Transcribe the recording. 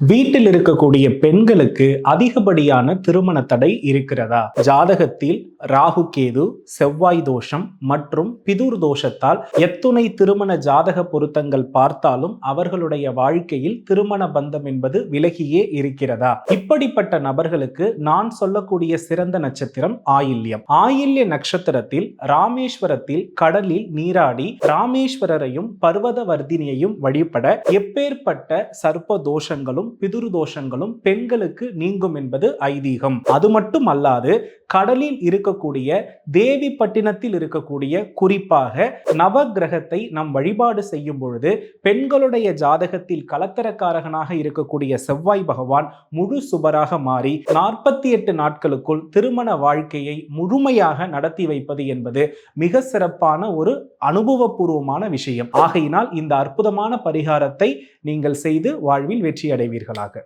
வீட்டில் இருக்கக்கூடிய பெண்களுக்கு அதிகப்படியான திருமண தடை இருக்கிறதா? ஜாதகத்தில் ராகு கேது செவ்வாய் தோஷம் மற்றும் பிதுர் தோஷத்தால் எத்துணை திருமண ஜாதக பொருத்தங்கள் பார்த்தாலும் அவர்களுடைய வாழ்க்கையில் திருமண பந்தம் என்பது விலகியே இருக்கிறதா? இப்படிப்பட்ட நபர்களுக்கு நான் சொல்லக்கூடிய சிறந்த நட்சத்திரம் ஆயில்யம். ஆயில்ய நட்சத்திரத்தில் ராமேஸ்வரத்தில் கடலில் நீராடி ராமேஸ்வரரையும் பர்வதவர்தினியையும் வழிபட எப்பேற்பட்ட சர்ப்ப தோஷங்களும் பிதுரு தோஷங்களும் பெண்களுக்கு நீங்கும் என்பது ஐதீகம். அது மட்டும் அல்லாது கடலில் இருக்கக்கூடிய தேவி பட்டினத்தில் இருக்கக்கூடிய குறிப்பாக நவகிரகத்தை நம் வழிபாடு செய்யும் பொழுது பெண்களுடைய ஜாதகத்தில் கலத்தரக்காரகனாக இருக்கக்கூடிய செவ்வாய் பகவான் முழு சுபராக மாறி நாற்பத்தி எட்டு நாட்களுக்குள் திருமண வாழ்க்கையை முழுமையாக நடத்தி வைப்பது என்பது மிக சிறப்பான ஒரு அனுபவபூர்வமான விஷயம். ஆகையினால் இந்த அற்புதமான பரிகாரத்தை நீங்கள் செய்து வாழ்வில் வெற்றி அடைவீர்களாக